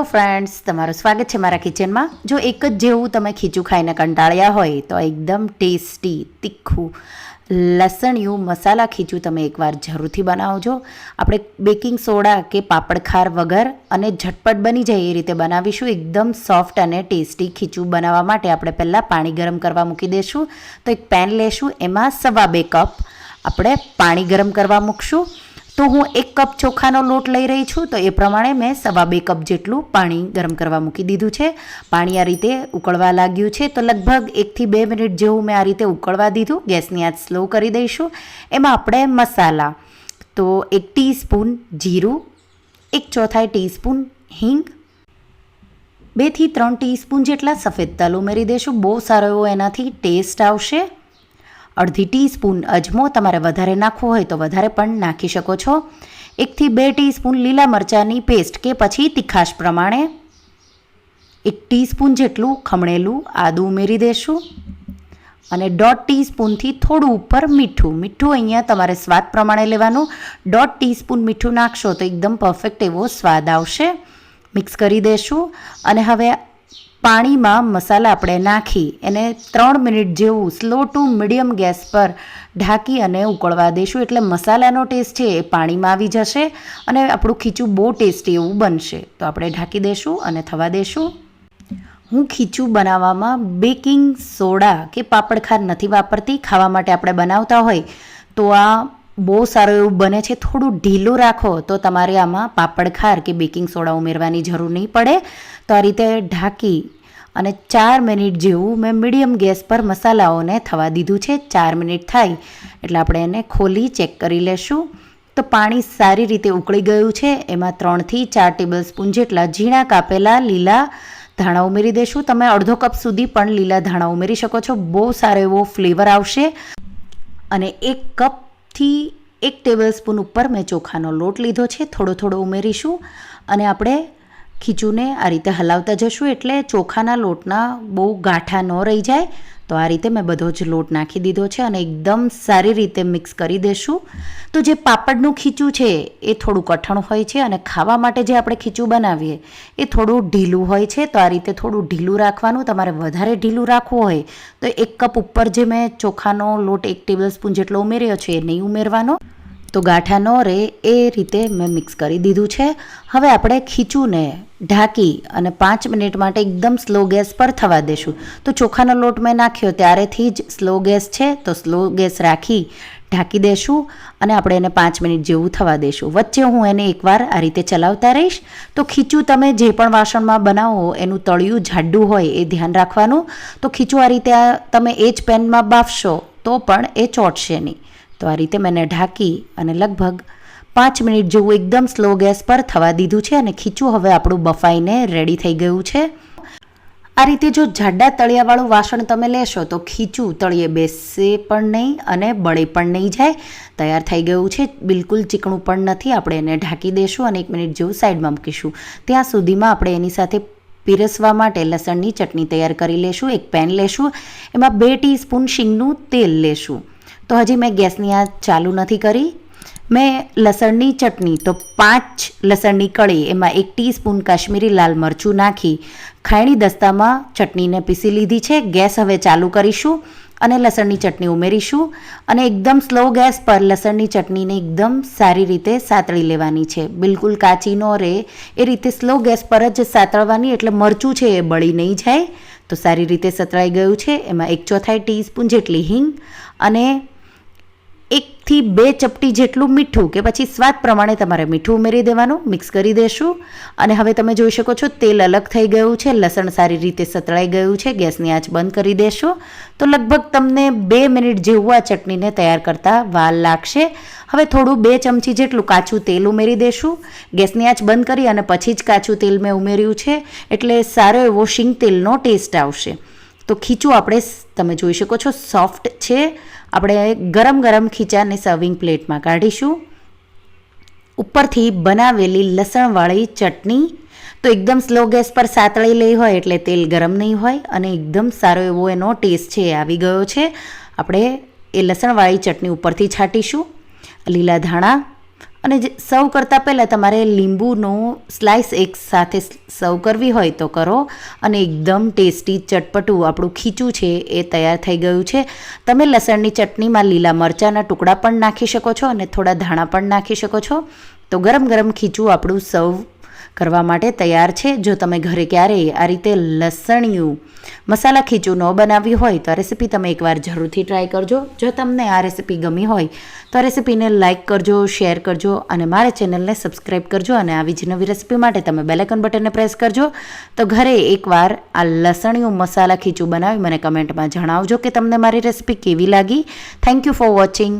Friends તમારું સ્વાગત છે મારા કિચનમાં જો એક જ જેવું તમે ખીચું ખાઈને કંટાળ્યા હોય, તો એકદમ ટેસ્ટી તીખું, લસણિયું મસાલા ખીચું તમે એકવાર જરૂરથી બનાવજો. આપણે બેકિંગ સોડા કે પાપડખાર વગર અને ઝટપટ બની જાય એ રીતે બનાવીશું. એકદમ સોફ્ટ અને ટેસ્ટી ખીચું બનાવવા માટે આપણે પહેલાં પાણી ગરમ કરવા મૂકી દઈશું તો એક પેન લેશું. એમાં સવા બે કપ આપણે પાણી ગરમ કરવા મૂકશું. તો હું એક કપ ચોખાનો લોટ લઈ રહી છું, તો એ પ્રમાણે મેં સવા બે કપ જેટલું પાણી ગરમ કરવા મૂકી દીધું છે. પાણી આ રીતે ઉકળવા લાગ્યું છે, તો લગભગ એકથી બે મિનિટ જેવું મેં આ રીતે ઉકળવા દીધું. ગેસની આંચ સ્લો કરી દઈશું. એમાં આપણે મસાલા, તો એક ટીસ્પૂન જીરું, એક ચોથાઈ ટીસ્પૂન હિંગ બેથી ત્રણ ટીસ્પૂન જેટલા સફેદ તલ ઉમેરી દઈશું. બહુ સારો એવો એનાથી ટેસ્ટ આવશે. અડધી ટીસ્પૂન અજમો તમારે વધારે નાખવો હોય તો વધારે પણ નાખી શકો છો. એકથી બે ટીસ્પૂન લીલા મરચાંની પેસ્ટ કે પછી તીખાશ પ્રમાણે. એક ટીસ્પૂન જેટલું ખમણેલું આદું ઉમેરી દેશું. અને દોઢ ટીસ્પૂનથી થોડું ઉપર મીઠું. મીઠું અહીંયા તમારે સ્વાદ પ્રમાણે લેવાનું. દોઢ ટીસ્પૂન મીઠું નાખશો તો એકદમ પરફેક્ટ એવો સ્વાદ આવશે. મિક્સ કરી દેશું. અને હવે પાણીમાં મસાલા આપણે નાખી એને ત્રણ મિનિટ જેવું સ્લો ટુ મીડિયમ ગેસ પર ઢાંકી અને ઉકળવા દઈશું. એટલે મસાલાનો ટેસ્ટ છે એ પાણીમાં આવી જશે અને આપણું ખીચું બહુ ટેસ્ટી એવું બનશે. તો આપણે ઢાંકી દઈશું અને થવા દઈશું. હું ખીચું બનાવવામાં બેકિંગ સોડા કે પાપડખાર નથી વાપરતી, ખાવા માટે આપણે બનાવતા હોય, તો આ બહુ સારું એવું બને છે. થોડું ઢીલું રાખો તો તમારે આમાં પાપડ ખાર કે બેકિંગ સોડા ઉમેરવાની જરૂર નહીં પડે. તો આ રીતે ઢાંકી અને ચાર મિનિટ જેવું મેં મીડિયમ ગેસ પર મસાલાઓને થવા દીધું છે. ચાર મિનિટ થાય એટલે આપણે એને ખોલી ચેક કરી લેશું. તો પાણી સારી રીતે ઉકળી ગયું છે. એમાં ત્રણથી ચાર ટેબલ સ્પૂન જેટલા ઝીણા કાપેલા લીલા ધાણા ઉમેરી દઈશું તમે અડધો કપ સુધી પણ લીલા ધાણા ઉમેરી શકો છો. બહુ સારો એવો ફ્લેવર આવશે. અને એક કપથી એક ટેબલ સ્પૂન ઉપર મેં ચોખાનો લોટ લીધો છે, થોડો થોડો ઉમેરીશું. અને આપણે ખીચુને આ રીતે હલાવતા જશું એટલે ચોખાના લોટના બહુ ગાંઠા ન રહી જાય. તો આ રીતે મેં બધો જ લોટ નાખી દીધો છે અને એકદમ સારી રીતે મિક્સ કરી દેશું. તો જે પાપડનું ખીચું છે, એ થોડું કઠણ હોય છે અને ખાવા માટે જે આપણે ખીચું બનાવીએ, એ થોડું ઢીલું હોય છે. તો આ રીતે થોડું ઢીલું રાખવાનું, તમારે વધારે ઢીલું રાખવું હોય, તો એક કપ ઉપર જે મેં ચોખાનો લોટ એક ટેબલ સ્પૂન જેટલો ઉમેર્યો છે, એ નહીં ઉમેરવાનો. તો ગાંઠા ન રહે એ રીતે મેં મિક્સ કરી દીધું છે. હવે આપણે ખીચુંને ઢાંકી અને પાંચ મિનિટ માટે એકદમ સ્લો ગેસ પર થવા દેશું. તો ચોખાનો લોટ મેં નાખ્યો ત્યારેથી જ સ્લો ગેસ છે, તો સ્લો ગેસ રાખી ઢાંકી દેશું અને આપણે એને પાંચ મિનિટ જેવું થવા દેશું. વચ્ચે હું એને એકવાર આ રીતે ચલાવતા રહીશ. તો ખીચું તમે જે પણ વાસણમાં બનાવો, એનું તળિયું જાડું હોય એ ધ્યાન રાખવાનું. તો ખીચું આ રીતે તમે એ જ પેનમાં બાફશો તો પણ એ ચોટશે નહીં. તો આ રીતે મેં ઢાંકી અને લગભગ પાંચ મિનિટ જેવું એકદમ સ્લો ગેસ પર થવા દીધું છે અને ખીચું હવે આપણું બફાઈને રેડી થઈ ગયું છે. આ રીતે જો જાડા તળિયાવાળું વાસણ તમે લેશો તો ખીચું તળિયે બેસે પણ નહીં અને બળે પણ નહીં જાય. તૈયાર થઈ ગયું છે. બિલકુલ ચીકણું પણ નથી. આપણે એને ઢાંકી દઈશું અને એક મિનિટ જેવું સાઈડમાં મૂકીશું. ત્યાં સુધીમાં આપણે એની સાથે પીરસવા માટે લસણની ચટણી તૈયાર કરી લેશું. એક પેન લેશું. એમાં બે ટીસ્પૂન શીંગનું તેલ લેશું. તો હજી મેં ગેસની આ ચાલુ નથી કરી. મેં લસણની ચટણી, તો પાંચ લસણની કળી, એમાં એક ટીસ્પૂન કાશ્મીરી લાલ મરચું નાખી ખાયણી દસ્તામાં ચટણીને પીસી લીધી છે. ગેસ હવે ચાલુ કરીશું અને લસણની ચટણી ઉમેરીશું અને એકદમ સ્લો ગેસ પર લસણની ચટણીને એકદમ સારી રીતે સાતળી લેવાની છે. બિલકુલ કાચી ન રહે. એ રીતે સ્લો ગેસ પર જ સાતળવાની, એટલે મરચું છે એ બળી નહીં જાય. તો સારી રીતે સતળાઈ ગયું છે. એમાં એક ચોથાઈ ટીસ્પૂન જેટલી હિંગ અને એકથી બે ચપટી જેટલું મીઠું કે પછી સ્વાદ પ્રમાણે તમારે મીઠું ઉમેરી દેવાનું, મિક્સ કરી દેશું. અને હવે તમે જોઈ શકો છો, તેલ અલગ થઈ ગયું છે, લસણ સારી રીતે સતળાઈ ગયું છે, ગેસની આંચ બંધ કરી દેશું. તો લગભગ તમને બે મિનિટ જેવું આ ચટણીને તૈયાર કરતાં વાલ લાગશે. હવે થોડું બે ચમચી જેટલું કાચું તેલ ઉમેરી દેશું. ગેસની આંચ બંધ કરી અને પછી જ કાચું તેલ મેં ઉમેર્યું છે, એટલે સારો એવો શીંગ તેલનો ટેસ્ટ આવશે. તો ખીચું આપણે તમે જોઈ શકો છો સોફ્ટ છે. આપણે ગરમ ગરમ ખીચાને સર્વિંગ પ્લેટમાં કાઢીશું. ઉપરથી બનાવેલી લસણવાળી ચટણી. તો એકદમ સ્લો ગેસ પર સાતળી લઈ હોય એટલે તેલ ગરમ નહીં હોય અને એકદમ સારો એવો એનો ટેસ્ટ છે આવી ગયો છે. આપણે એ લસણવાળી ચટણી ઉપરથી છાંટીશું. લીલા ધાણા અને સર્વ કરતાં પહેલાં તમારે લીંબુનો સ્લાઇસ એક સાથે સર્વ કરવી હોય તો કરો. અને એકદમ ટેસ્ટી ચટપટું આપણું ખીચું છે એ તૈયાર થઈ ગયું છે. તમે લસણની ચટણીમાં લીલા મરચાંના ટુકડા પણ નાખી શકો છો અને થોડા ધાણા પણ નાખી શકો છો. તો ગરમ ગરમ ખીચું આપણું સર્વ કરવા માટે તૈયાર છે. જો તમે ઘરે ક્યારેય આ રીતે લસણિયું મસાલા ખીચું ન બનાવ્યું હોય તો આ રેસીપી તમે એકવાર જરૂરથી ટ્રાય કરજો. જો તમને આ રેસીપી ગમી હોય તો આ રેસીપીને લાઇક કરજો શેર કરજો અને મારા ચેનલને સબસ્ક્રાઈબ કરજો અને આવી જ નવી રેસીપી માટે તમે બેલેકન બટનને પ્રેસ કરજો. તો ઘરે એકવાર આ લસણિયું મસાલા ખીચું બનાવી મને કમેન્ટમાં જણાવજો કે તમને મારી રેસીપી કેવી લાગી. Thank you for watching